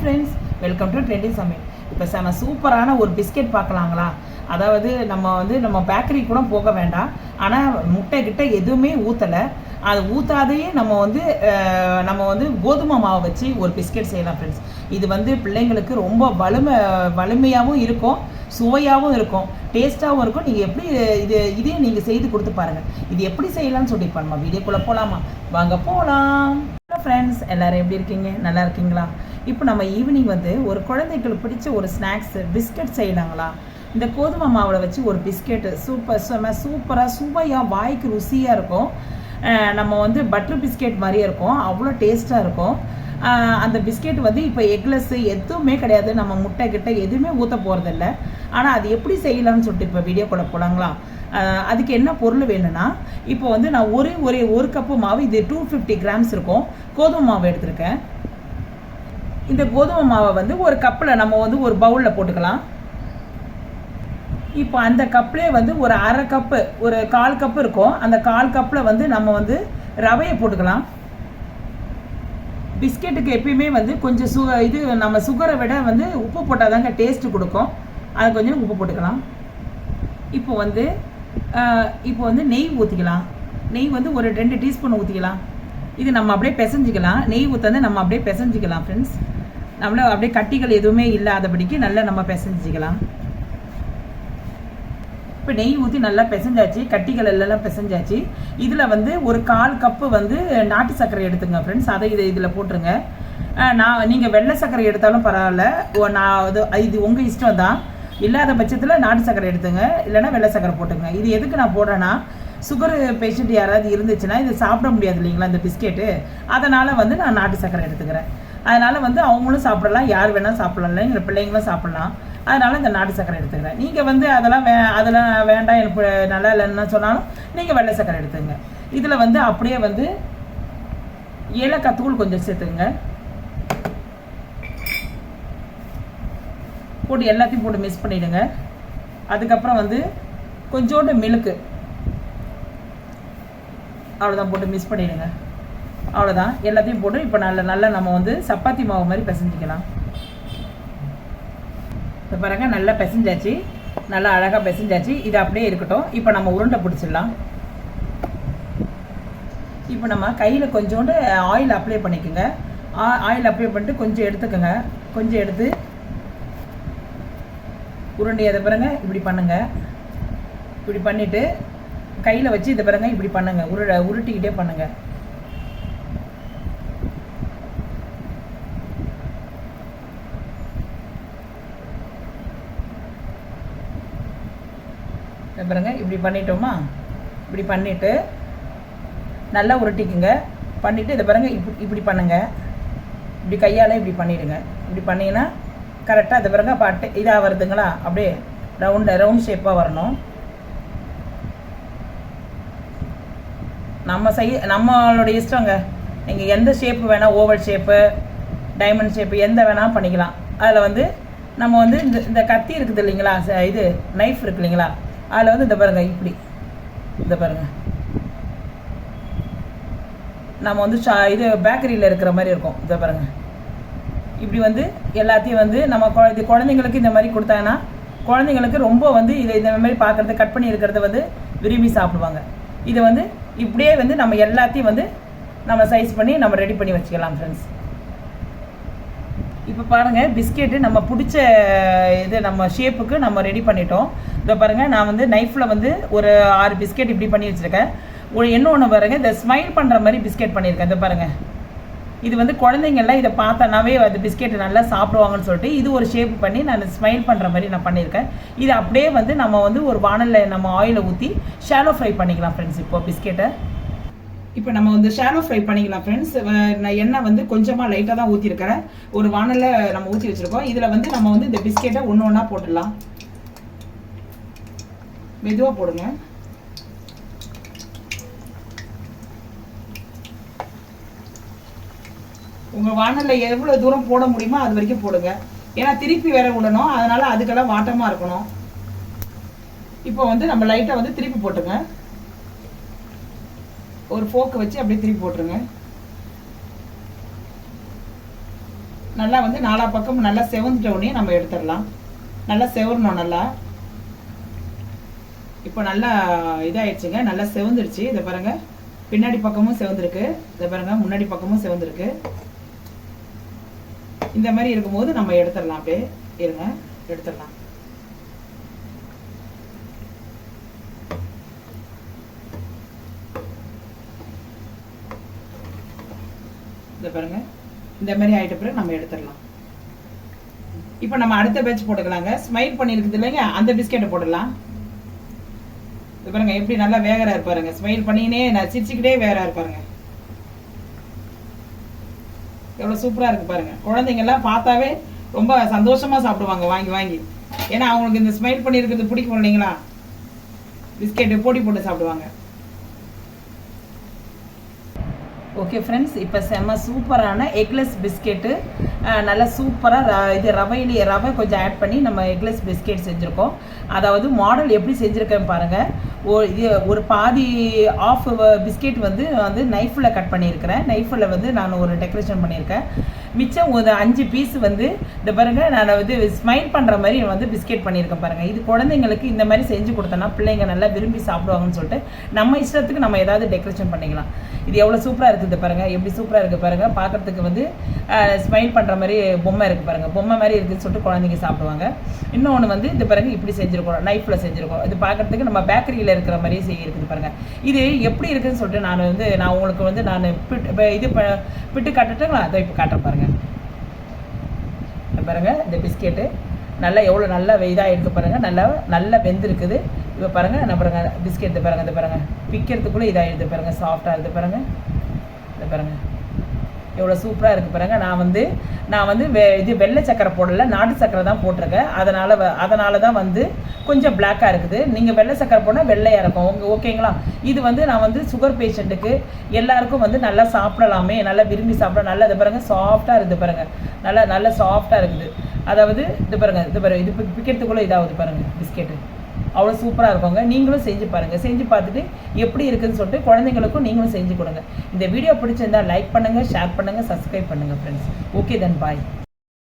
Friends welcome to trendy சமையல் இப்போ செம சூப்பரான ஒரு பிஸ்கெட் பார்க்கலாங்களா? அதாவது நம்ம வந்து நம்ம பேக்கரி கூட போக வேண்டாம். ஆனால் முட்டை கிட்ட எதுவுமே ஊற்றலை அது ஊற்றாதையே நம்ம வந்து நம்ம வந்து கோதுமை மாவை வச்சு ஒரு பிஸ்கெட் செய்யலாம் ஃப்ரெண்ட்ஸ் இது வந்து பிள்ளைங்களுக்கு ரொம்ப வலிமை வலிமையாகவும் இருக்கும் சுவையாகவும் இருக்கும் டேஸ்ட்டாகவும் இருக்கும். நீங்கள் எப்படி இது இதையும் நீங்கள் செய்து கொடுத்து பாருங்கள் இது எப்படி செய்யலாம்னு சொல்லி நம்ம வீடியோக்குள்ளே போகலாமா வாங்க போகலாம் ஃப்ரெண்ட்ஸ் எல்லாரும் எப்படி இருக்கீங்க? நல்லா இருக்கீங்களா? இப்போ நம்ம ஈவினிங் வந்து ஒரு குழந்தைகளுக்கு பிடிச்ச ஒரு ஸ்நாக்ஸ் பிஸ்கட் செய்யலாங்களா? இந்த கோதுமை மாவில் வச்சு ஒரு பிஸ்கெட்டு சூப்பர் செம சூப்பராக சுவையாக வாய்க்கு ருசியாக இருக்கும். நம்ம வந்து பட்டர் பிஸ்கெட் மாதிரியே இருக்கும். அவ்வளோ டேஸ்ட்டாக இருக்கும். அந்த பிஸ்கெட் வந்து இப்போ எக்லெஸ் எதுவுமே கிடையாது. நம்ம முட்டை கிட்ட எதுவுமே ஊற்ற போகிறதில்ல ஆனால் அது எப்படி செய்யலாம்னு சொல்லிட்டு இப்போ வீடியோ போகலாங்களா அஹ் அதுக்கு என்ன பொருள் வேணும்னா இப்போ வந்து நான் ஒரே ஒரே ஒரு கப்பு மாவு இது டூ ஃபிஃப்டி கிராம்ஸ் இருக்கும். கோதுமை மாவு எடுத்திருக்கேன். இந்த கோதுமை மாவை வந்து ஒரு கப்பில் நம்ம வந்து ஒரு பவுலில் போட்டுக்கலாம். இப்போ அந்த கப்லேயே வந்து ஒரு அரை கப்பு ஒரு கால் கப்பு இருக்கும். அந்த கால் கப்பில் வந்து நம்ம வந்து ரவையை போட்டுக்கலாம். பிஸ்கெட்டுக்கு எப்பயுமே வந்து கொஞ்சம் சு இது நம்ம சுகரை விட வந்து உப்பு போட்டால் தாங்க டேஸ்ட்டு கொடுக்கும். அது கொஞ்சம் உப்பு போட்டுக்கலாம். இப்போ வந்து இப்போ வந்து நெய் ஊற்றிக்கலாம் நெய் வந்து ஒரு ரெண்டு டீஸ்பூன் ஊற்றிக்கலாம் இது நம்ம அப்படியே பிசைஞ்சிக்கலாம். நெய் ஊற்றது நம்ம அப்படியே பிசைஞ்சிக்கலாம் ஃப்ரெண்ட்ஸ் நம்மள அப்படியே கட்டிகள் எதுவுமே இல்லாதபடிக்கு நல்லா நம்ம பிசைஞ்சிக்கலாம். இப்போ நெய் ஊற்றி நல்லா பிசைஞ்சாச்சு. கட்டிகள் எல்லாம் பிசைஞ்சாச்சு. இதில் வந்து ஒரு கால் கப்பு வந்து நாட்டு சர்க்கரை எடுத்துங்க ஃப்ரெண்ட்ஸ் அதை இதை இதில் போட்டுருங்க. நான் நீங்கள் வெள்ளை சர்க்கரை எடுத்தாலும் பரவாயில்ல. நான் இது இது உங்கள் இஷ்டம் தான். இல்லாத பட்சத்தில் நாட்டு சக்கரை எடுத்துங்க இல்லைன்னா வெள்ளை சக்கரை போட்டுங்க இது எதுக்கு நான் போடுறேன்னா சுகர் பேஷண்ட் யாராவது இருந்துச்சுன்னா இது சாப்பிட முடியாது இல்லைங்களா இந்த பிஸ்கெட்டு? அதனால் வந்து நான் நாட்டு சர்க்கரை எடுத்துக்கிறேன். அதனால் வந்து அவங்களும் சாப்பிடலாம் யார் வேணாலும் சாப்பிடலாம் எங்கள் பிள்ளைங்களும் சாப்பிடலாம். அதனால் இந்த நாட்டு சக்கரை எடுத்துக்கிறேன். நீங்கள் வந்து அதெல்லாம் வே அதெல்லாம் வேண்டாம் எனக்கு நல்லா இல்லைன்னு சொன்னாலும் நீங்கள் வெள்ளை சக்கரை எடுத்துங்க. இதில் வந்து அப்படியே வந்து ஏலக்காய் தூள் கொஞ்சம் சேர்த்துங்க போட்டு எல்லாத்தையும் போட்டு மிக்ஸ் பண்ணிவிடுங்க அதுக்கப்புறம் வந்து கொஞ்சோண்டு மிளகு. அவ்வளோதான் போட்டு மிக்ஸ் பண்ணிவிடுங்க அவ்வளோதான் எல்லாத்தையும் போட்டு இப்போ நல்ல நல்லா நம்ம வந்து சப்பாத்தி மாவு மாதிரி பிசைஞ்சிக்கலாம். இப்போ பாருங்க நல்லா பிசைஞ்சாச்சு. நல்லா அழகாக பிசைஞ்சாச்சு. இது அப்படியே இருக்கட்டும். இப்போ நம்ம உருண்டை பிடிச்சிடலாம். இப்போ நம்ம கையில் கொஞ்சோண்டு ஆயில் அப்ளை பண்ணிக்கோங்க. ஆயில் அப்ளை பண்ணிட்டு கொஞ்சம் எடுத்துக்கோங்க. கொஞ்சம் எடுத்து உருண்டை அதை பாருங்க இப்படி பண்ணுங்க. இப்படி பண்ணிட்டு கையில் வச்சு இதை பாருங்க இப்படி பண்ணுங்க. உரு உருட்டிக்கிட்டே பண்ணுங்க. இதை பாருங்க இப்படி பண்ணிட்டோமா? இப்படி பண்ணிட்டு நல்லா உருட்டிக்குங்க. பண்ணிட்டு இதை பாருங்க இப்படி இப்படி பண்ணுங்க. இப்படி கையால் இப்படி பண்ணிடுங்க. இப்படி பண்ணிங்கன்னா கரெக்டாக இதை பாருங்க பட்டு இதாக வருதுங்களா அப்படியே ரவுண்டு ரவுண்ட் ஷேப்பாக வரணும். நம்ம செய்ய நம்மளோட இஷ்டங்க. நீங்கள் எந்த ஷேப்பு வேணால் ஓவல் ஷேப்பு டைமண்ட் ஷேப்பு எந்த வேணால் பண்ணிக்கலாம். அதில் வந்து நம்ம வந்து இந்த இந்த கத்தி இருக்குது இல்லைங்களா ச- இது நைஃப் இருக்கு இல்லைங்களா அதில் வந்து இந்த பாருங்க இப்படி. இந்த பாருங்க. நம்ம வந்து ஷா இது பேக்கரியில் இருக்கிற மாதிரி இருக்கும். இதை பாருங்கள் இப்படி வந்து எல்லாத்தையும் வந்து நம்ம குழ- இது குழந்தைங்களுக்கு இந்த மாதிரி கொடுத்தாங்கன்னா குழந்தைங்களுக்கு ரொம்ப வந்து இதை இந்த மாதிரி பார்க்குறது கட் பண்ணி இருக்கிறத வந்து விரும்பி சாப்பிடுவாங்க. இதை வந்து இப்படியே வந்து நம்ம எல்லாத்தையும் வந்து நம்ம சைஸ் பண்ணி நம்ம ரெடி பண்ணி வச்சுக்கலாம் ஃப்ரெண்ட்ஸ் இப்போ பாருங்க பிஸ்கெட்டு நம்ம பிடிச்ச இது நம்ம ஷேப்புக்கு நம்ம ரெடி பண்ணிட்டோம். இதை பாருங்க நான் வந்து நைஃப்பில் வந்து ஒரு ஆறு பிஸ்கெட் இப்படி பண்ணி வச்சுருக்கேன். ஒரு இன்னொன்று பாருங்க இந்த ஸ்மைல் பண்ணுற மாதிரி பிஸ்கெட் பண்ணியிருக்கேன். இதை பாருங்க. இது வந்து குழந்தைங்கள்லாம் இதை பார்த்தனாவே அந்த பிஸ்கெட்டை நல்லா சாப்பிடுவாங்கன்னு சொல்லிட்டு இது ஒரு ஷேப் பண்ணி நான் ஸ்மைல் பண்ணுற மாதிரி நான் பண்ணியிருக்கேன். இது அப்படியே வந்து நம்ம வந்து ஒரு வானலில் நம்ம ஆயிலை ஊற்றி ஷாலோ ஃப்ரை பண்ணிக்கலாம் ஃப்ரெண்ட்ஸ் இப்போ பிஸ்கெட்டை. இப்போ நம்ம வந்து ஷாலோ ஃப்ரை பண்ணிக்கலாம் ஃப்ரெண்ட்ஸ் நான் எண்ணெய் வந்து கொஞ்சமாக லைட்டாக தான் ஊற்றிருக்கிறேன் ஒரு வானலில் நம்ம ஊற்றி வச்சுருக்கோம். இதில் வந்து நம்ம வந்து இந்த பிஸ்கெட்டை ஒன்று ஒன்றா போட்டுடலாம். மெதுவாக போடுங்க. உங்கள் வானலில் எவ்வளோ தூரம் போட முடியுமோ அது வரைக்கும் போடுங்க. ஏன்னா திருப்பி வேற விடணும் அதனால் அதுக்கெல்லாம் வாட்டமாக இருக்கணும். இப்போ வந்து நம்ம லைட்டாக வந்து திருப்பி போட்டுங்க. ஒரு ஃபோக்கை வச்சு அப்படியே திருப்பி போட்டுருங்க. நல்லா வந்து நாலா பக்கம் நல்லா செவந்துட்ட உடனே நம்ம எடுத்துடலாம். நல்லா செவரணும் நல்லா. இப்போ நல்லா இதாகிடுச்சுங்க நல்லா செவந்துருச்சு. இதை பாருங்க. பின்னாடி பக்கமும் செவந்திருக்கு. இதை பாருங்க. முன்னாடி பக்கமும் செவந்திருக்கு. இந்த மாதிரி இருக்கும்போது நம்ம எடுத்துடலாம். அப்படியே இருங்க. எடுத்துடலாம். இதை பாருங்க. இந்த மாதிரி ஆயிட்ட பிறகு நம்ம எடுத்துடலாம். இப்போ நம்ம அடுத்த பேட்ச் போட்டுக்கலாங்க. ஸ்மைல் பண்ணியிருக்குது இல்லைங்க? அந்த பிஸ்கெட்டை போடலாம் இது பாருங்க எப்படி நல்லா வேகரா இருப்பாருங்க. ஸ்மைல் பண்ணினே நான் சிரிச்சுக்கிட்டே வேகரா இருப்பாருங்க. எவ்வளவு சூப்பராக இருக்கு பாருங்க. குழந்தைங்க எல்லாம் பார்த்தாவே ரொம்ப சந்தோஷமா சாப்பிடுவாங்க. வாங்கி வாங்கி. ஏன்னா அவங்களுக்கு இந்த ஸ்மைல் பண்ணியிருக்கிறது பிடிக்கும் இல்லைங்களா? பிஸ்கெட்டு போட்டி போட்டு சாப்பிடுவாங்க. ஓகே ஃப்ரெண்ட்ஸ் இப்போ செம்ம சூப்பரான எக்லெஸ் பிஸ்கெட்டு நல்லா சூப்பராக இது ரவையிலேயே ரவை கொஞ்சம் ஆட் பண்ணி நம்ம எக்லெஸ் பிஸ்கெட் செஞ்சுருக்கோம். அதாவது மாடல் எப்படி செஞ்சுருக்கேன் பாருங்கள் இது ஒரு பாதி ஆஃப் பிஸ்கெட் வந்து வந்து நைஃபில் கட் பண்ணியிருக்கிறேன். நைஃபில் வந்து நான் ஒரு டெக்கரேஷன் பண்ணியிருக்கேன். மிச்சம் ஒரு அஞ்சு பீஸ் வந்து இந்த பாருங்க நான் வந்து ஸ்மைல் பண்ணுற மாதிரி வந்து பிஸ்கெட் பண்ணியிருக்கேன் பாருங்கள் இது குழந்தைங்களுக்கு இந்த மாதிரி செஞ்சு கொடுத்தோன்னா பிள்ளைங்க நல்லா விரும்பி சாப்பிடுவாங்கன்னு சொல்லிட்டு நம்ம இஷ்டத்துக்கு நம்ம ஏதாவது டெக்கரேஷன் பண்ணிக்கலாம். இது எவ்வளோ சூப்பராக இருக்குது பாருங்கள் எப்படி சூப்பராக இருக்குது பாருங்கள் பார்க்கறதுக்கு வந்து ஸ்மைல் பண்ணுற மாதிரி பொம்மை இருக்குது பாருங்கள் பொம்மை மாதிரி இருக்குதுன்னு சொல்லிட்டு குழந்தைங்க சாப்பிடுவாங்க. இன்னொன்று வந்து இது பாருங்க இப்படி செஞ்சுருக்கோம். நைஃப்பில் செஞ்சுருக்கோம். இது பார்க்கறதுக்கு நம்ம பேக்கரியில் இருக்கிற மாதிரியே செய்ய இருக்குது பாருங்கள் இது எப்படி இருக்குதுன்னு சொல்லிட்டு நான் வந்து நான் உங்களுக்கு வந்து நான் பிட் இது ப- பிட்டு காட்டட்டுங்களா? அதை இப்போ காட்டுறேன் பாருங்கள் பாருங்கள் இந்த பிஸ்கெட்டு. நல்லா எவ்வளோ நல்லா இதாக இருக்கு பாருங்கள் நல்லா நல்லா வெந்திருக்குது. இப்போ பாருங்கள் என்ன பாருங்கள் பிஸ்கெட் பாருங்கள் இது பாருங்கள் பிக்கிறதுக்குள்ளே வந்து பாருங்கள் சாஃப்டாக எடுத்து பாருங்கள் இதை பாருங்கள் எவ்வளோ சூப்பராக இருக்குது பாருங்க. நான் வந்து நான் வந்து வெ இது வெள்ளை சக்கரை போடல நாட்டு சக்கரை தான் போட்டிருக்கேன். அதனால் அதனால தான் வந்து கொஞ்சம் பிளாக்காக இருக்குது. நீங்கள் வெள்ளை சக்கரை போனால் வெள்ளையாக இருக்கும். உங்கள் ஓகேங்களா இது வந்து நான் வந்து சுகர் பேஷண்ட்டுக்கு எல்லாருக்கும் வந்து நல்லா சாப்பிடலாமே நல்லா விரும்பி சாப்பிட நல்லா இது பாருங்கள் சாஃப்டாக இருக்குது பாருங்கள் நல்லா நல்லா சாஃப்டாக இருக்குது. அதாவது இது பாருங்கள் இது பாருங்கள் இது பிக்கிறதுக்குள்ளே இதாகுது பாருங்கள் பிஸ்கெட்டு. அவ்வளோ சூப்பராக இருக்குங்க நீங்களும் செஞ்சு பாருங்கள் செஞ்சு பார்த்துட்டு எப்படி இருக்குன்னு சொல்லிட்டு குழந்தைங்களுக்கும் நீங்களும் செஞ்சு கொடுங்க. இந்த வீடியோ பிடிச்சிருந்தா லைக் பண்ணுங்கள் ஷேர் பண்ணுங்கள் சப்ஸ்கிரைப் பண்ணுங்கள் ஃப்ரெண்ட்ஸ் ஓகே தென் பாய்